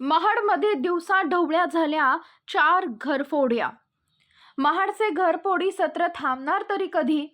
महाडमध्ये दिवसा ढवळ्या झाल्या चार घरफोड्या. महाडचे घरफोडी सत्र थांबणार तरी कधी?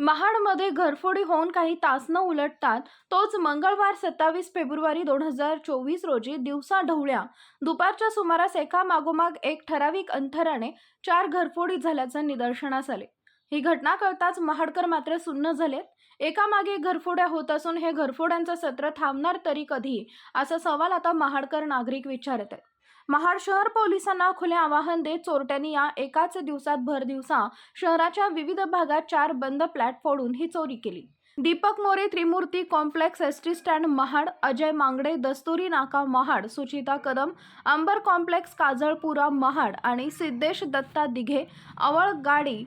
महाडमध्ये घरफोडी होऊन काही तास न उलटतात तोच मंगळवार सत्तावीस फेब्रुवारी दोन हजार चोवीस रोजी दिवसा ढवळ्या. दुपारच्या सुमारास एका मागोमाग एक ठराविक अंतराने चार घरफोडी झाल्याचं निदर्शनास आले. ही घटना कळताच महाडकर मात्र सुन्न झालेत एकामागे घरफोड्या होत असून हे घरफोड्यांचं सत्र थांबणार तरी कधी? असा सवाल आता महाडकर नागरिक विचारत आहेत. महाड शहर पोलिसांना खुले आवाहन देत चोरट्यांनी या एकाच दिवसात भर दिवसा शहराच्या विविध भागात चार बंद फ्लॅट फोडून ही चोरी केली. Deepak More Trimurti complex S T stand Mahad Ajay Mangade Dasturi नाका महाड सुचिता कदम अंबर कॉम्प्लेक्स काजळपुरा महाड आणि सिद्धेश दत्ता दिघे अवळ गाडी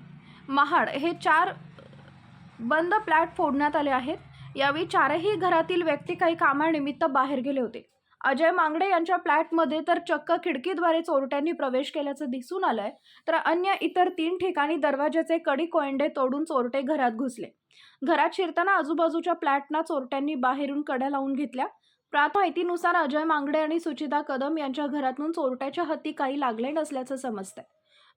महाड हे चार बंद फ्लॅट फोडण्यात आले आहेत. यावेळी चारही घरातील व्यक्ती काही कामानिमित्त बाहेर गेले होते. अजय मांगडे यांच्या फ्लॅटमध्ये तर चक्क खिडकीद्वारे चोरट्यांनी प्रवेश केल्याचं दिसून आलंय तर अन्य इतर तीन ठिकाणी दरवाजाचे कडी कोयंडे तोडून चोरटे घरात घुसले. घरात शिरताना आजूबाजूच्या फ्लॅटना चोरट्यांनी बाहेरून कड्या लावून घेतल्या. प्रात माहितीनुसार अजय मांगडे आणि सुचिता कदम यांच्या घरातून चोरट्याच्या हाती काही लागले नसल्याचं समजतंय.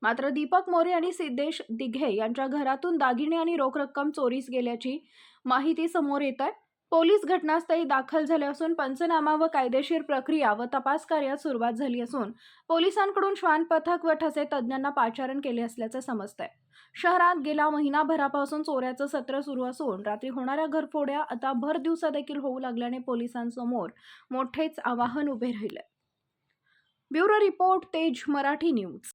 मात्र दीपक मोरे आणि सिद्धेश दिघे यांच्या घरातून दागिने आणि रोख रक्कम चोरीस गेल्याची माहिती समोर येत आहे. पोलीस घटनास्थळी दाखल झाले असून पंचनामा व कायदेशीर प्रक्रिया व तपास कार्यात सुरुवात झाली असून पोलिसांकडून श्वान पथक व ठसे तज्ज्ञांना पाचारण केले असल्याचं समजतंय. शहरात गेल्या महिनाभरापासून चोऱ्याचं सत्र सुरू असून रात्री होणाऱ्या घरफोड्या आता भर दिवसा देखील होऊ लागल्याने पोलिसांसमोर मोठेच आवाहन उभे राहिले. ब्युरो रिपोर्ट तेज मराठी न्यूज.